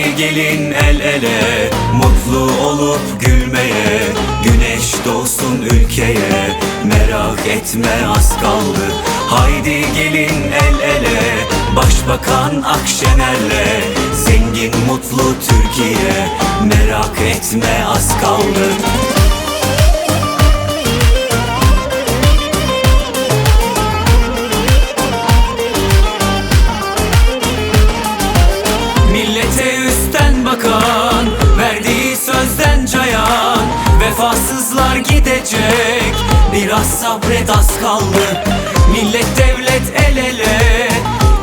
gelin el ele Mutlu olup gülmeye Güneş doğsun ülkeye. Merak etme az kaldı. Haydi gelin el ele Başbakan Akşener'le. Zengin mutlu Türkiye. Merak etme az kaldı Biraz sabret az kaldı. Millet devlet el ele.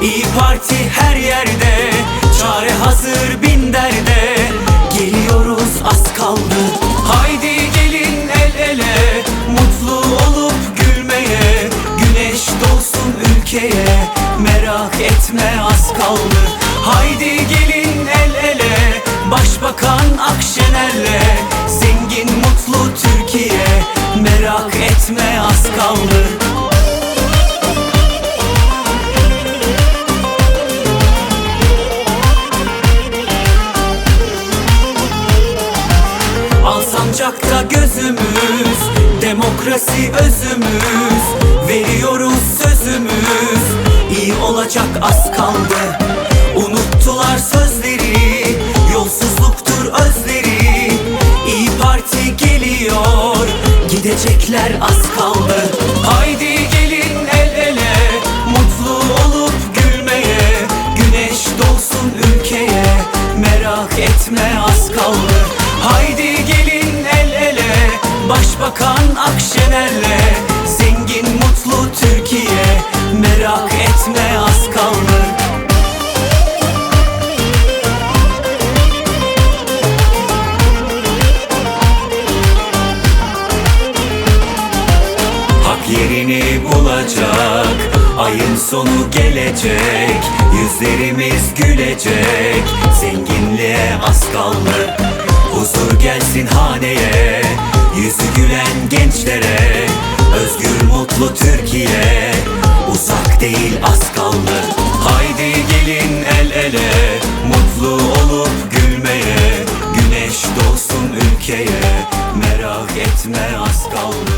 İyi Parti her yerde. Çare hazır bin derde. Geliyoruz az kaldı. Haydi gelin el ele. Mutlu olup gülmeye. Güneş doğsun ülkeye. Merak etme az kaldı. Haydi gelin el ele. Başbakan gözümüz. Demokrasi özümüz. Veriyoruz sözümüz. İyi olacak az kaldı. Unuttular sözleri. Yolsuzluktur özleri. İyi Parti geliyor. Gidecekler az kaldı. Haydi yerini bulacak. Ayın sonu gelecek Yüzlerimiz gülecek. Zenginliğe az kaldı Huzur gelsin haneye. Yüzü gülen gençlere Özgür mutlu Türkiye. Uzak değil az kaldı. Haydi gelin el ele Mutlu olup gülmeye. Güneş doğsun ülkeye Merak etme az kaldı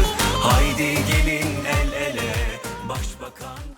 Come.